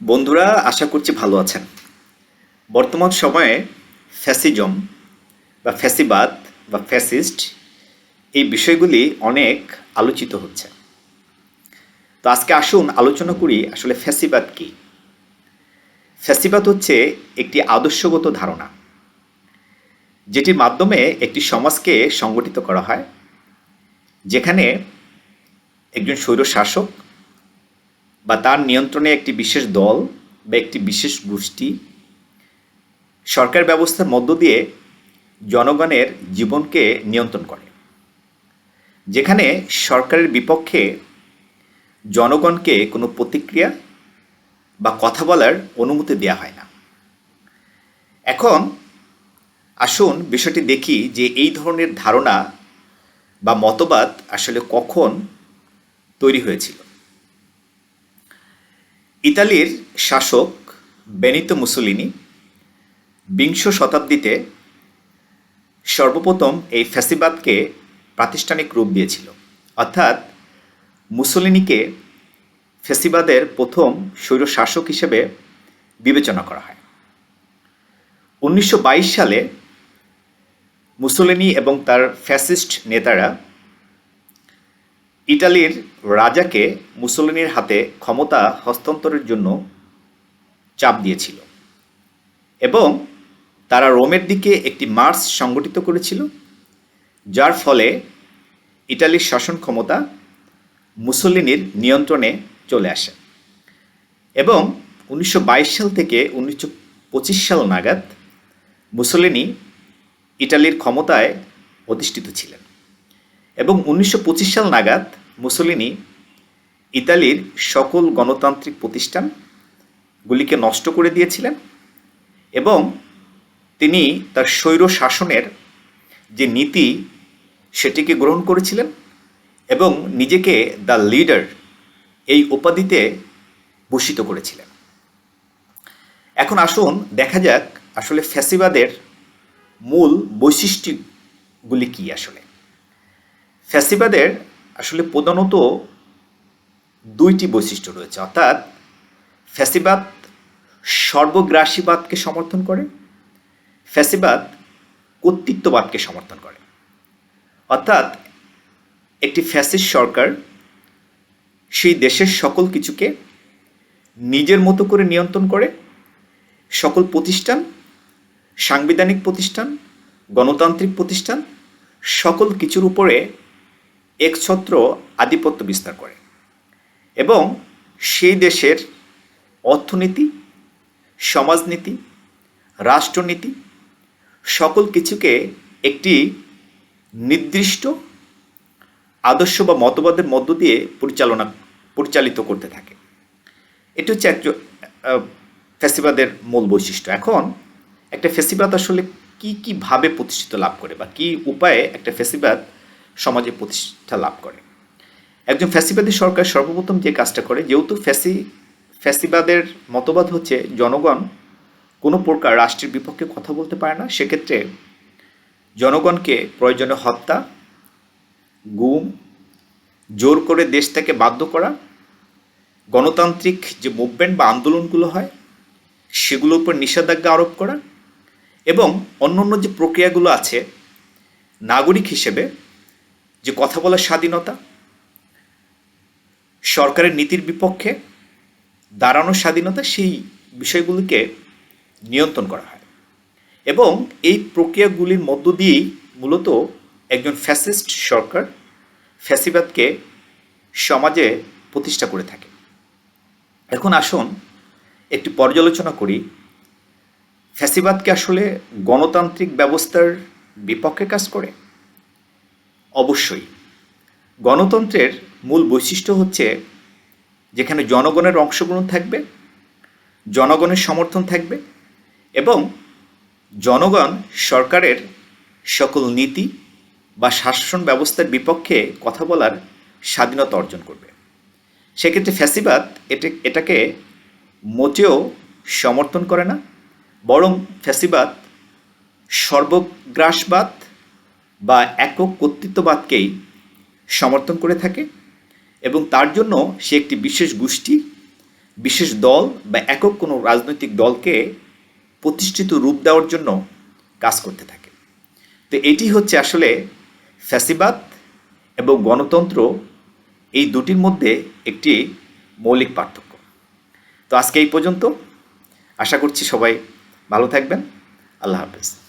বন্ধুরা, আশা করছি ভালো আছেন। বর্তমান সময়ে ফ্যাসিজম বা ফ্যাসিবাদ বা ফ্যাসিস্ট এই বিষয়গুলি অনেক আলোচিত হচ্ছে। তো আজকে আসুন আলোচনা করি আসলে ফ্যাসিবাদ কি। ফ্যাসিবাদ হচ্ছে একটি আদর্শগত ধারণা, যেটির মাধ্যমে একটি সমাজকে সংগঠিত করা হয়, যেখানে একজন স্বৈর শাসক বা তার নিয়ন্ত্রণে একটি বিশেষ দল বা একটি বিশেষ গোষ্ঠী, সরকার ব্যবস্থার মধ্য দিয়ে জনগণের জীবনকে নিয়ন্ত্রণ করে, যেখানে সরকারের বিপক্ষে জনগণকে কোনো প্রতিক্রিয়া বা কথা বলার অনুমতি দেওয়া হয় না। এখন আসুন বিষয়টি দেখি যে এই ধরনের ধারণা বা মতবাদ আসলে কখন তৈরি হয়েছিল। ইতালির শাসক বেনিতো মুসোলিনি বিংশ শতাব্দীতে সর্বপ্রথম এই ফ্যাসিবাদকে প্রাতিষ্ঠানিক রূপ দিয়েছিল। অর্থাৎ মুসোলিনিকে ফ্যাসিবাদের প্রথম স্বৈর শাসক হিসেবে বিবেচনা করা হয়। উনিশশো বাইশ সালে মুসোলিনি এবং তার ফ্যাসিস্ট নেতারা ইটালির রাজাকে মুসোলিনির হাতে ক্ষমতা হস্তান্তরের জন্য চাপ দিয়েছিল এবং তারা রোমের দিকে একটি মার্চ সংগঠিত করেছিল, যার ফলে ইটালির শাসন ক্ষমতা মুসোলিনির নিয়ন্ত্রণে চলে আসে এবং উনিশশো বাইশ সাল থেকে উনিশশো পঁচিশ সাল নাগাদ মুসোলিনি ইটালির ক্ষমতায় অধিষ্ঠিত ছিলেন এবং উনিশশো পঁচিশ সাল নাগাদ মুসোলিনি ইতালির সকল গণতান্ত্রিক প্রতিষ্ঠানগুলিকে নষ্ট করে দিয়েছিলেন এবং তিনি তার স্বৈর শাসনের যে নীতি, সেটিকে গ্রহণ করেছিলেন এবং নিজেকে দ্য লিডার এই উপাধিতে ভূষিত করেছিলেন। এখন আসুন দেখা যাক আসলে ফ্যাসিবাদের মূল বৈশিষ্ট্যগুলি কী আসলে। ফ্যাসিবাদের আসলে প্রধানত দুইটি বৈশিষ্ট্য রয়েছে। অর্থাৎ ফ্যাসিবাদ সর্বগ্রাসীবাদকে সমর্থন করে, ফ্যাসিবাদ কর্তৃত্ববাদকে সমর্থন করে। অর্থাৎ একটি ফ্যাসিস সরকার সেই দেশের সকল কিছুকে নিজের মতো করে নিয়ন্ত্রণ করে, সকল প্রতিষ্ঠান, সাংবিধানিক প্রতিষ্ঠান, গণতান্ত্রিক প্রতিষ্ঠান, সকল কিছুর উপরে একছত্র আধিপত্য বিস্তার করে। এবং সেই দেশের অর্থনীতি, সমাজনীতি, রাষ্ট্রনীতি সকল কিছুকে একটি নির্দিষ্ট আদর্শ বা মতবাদের মধ্য দিয়ে পরিচালনা, পরিচালিত করতে থাকে। এটি হচ্ছে একজন ফেসিবাদের মূল বৈশিষ্ট্য। এখন একটা ফেসিবাদ আসলে কী, কীভাবে প্রতিষ্ঠিত লাভ করে বা কী উপায়ে একটা ফেসিবাদ সমাজে প্রতিষ্ঠা লাভ করে। একজন ফ্যাসিবাদী সরকার সর্বপ্রথম যে কাজটা করে, যেহেতু ফ্যাসি, ফ্যাসিবাদের মতবাদ হচ্ছে জনগণ কোনো প্রকার রাষ্ট্রের বিপক্ষে কথা বলতে পারে না, সেক্ষেত্রে জনগণকে প্রয়োজনে হত্যা, গুম, জোর করে দেশ থেকে বাধ্য করা, গণতান্ত্রিক যে মুভমেন্ট বা আন্দোলনগুলো হয়, সেগুলোর উপর নিষেধাজ্ঞা আরোপ করা এবং অন্য অন্য যে প্রক্রিয়াগুলো আছে, নাগরিক হিসেবে যে কথা বলার স্বাধীনতা, সরকারের নীতির বিপক্ষে দাঁড়ানোর স্বাধীনতা, সেই বিষয়গুলিকে নিয়ন্ত্রণ করা হয়। এবং এই প্রক্রিয়াগুলির মধ্য দিয়েই মূলত একজন ফ্যাসিস্ট সরকার ফ্যাসিবাদকে সমাজে প্রতিষ্ঠা করে থাকে। এখন আসুন একটি পর্যালোচনা করি। ফ্যাসিবাদকে আসলে গণতান্ত্রিক ব্যবস্থার বিপক্ষে কাজ করে? অবশ্যই। গণতন্ত্রের মূল বৈশিষ্ট্য হচ্ছে যেখানে জনগণের অংশগ্রহণ থাকবে, জনগণের সমর্থন থাকবে এবং জনগণ সরকারের সকল নীতি বা শাসন ব্যবস্থার বিপক্ষে কথা বলার স্বাধীনতা অর্জন করবে। সেক্ষেত্রে ফ্যাসিবাদ এটা, এটাকে মোটেও সমর্থন করে না, বরং ফ্যাসিবাদ সর্বগ্রাসবাদ বা একক কর্তৃত্ববাদকেই সমর্থন করে থাকে এবং তার জন্য সে একটি বিশেষ গোষ্ঠী, বিশেষ দল বা একক কোনো রাজনৈতিক দলকে প্রতিষ্ঠিত রূপ দেওয়ার জন্য কাজ করতে থাকে। তো এটি হচ্ছে আসলে ফ্যাসিবাদ এবং গণতন্ত্র এই দুটির মধ্যে একটি মৌলিক পার্থক্য। তো আজকে এই পর্যন্ত। আশা করছি সবাই ভালো থাকবেন। আল্লাহ হাফেজ।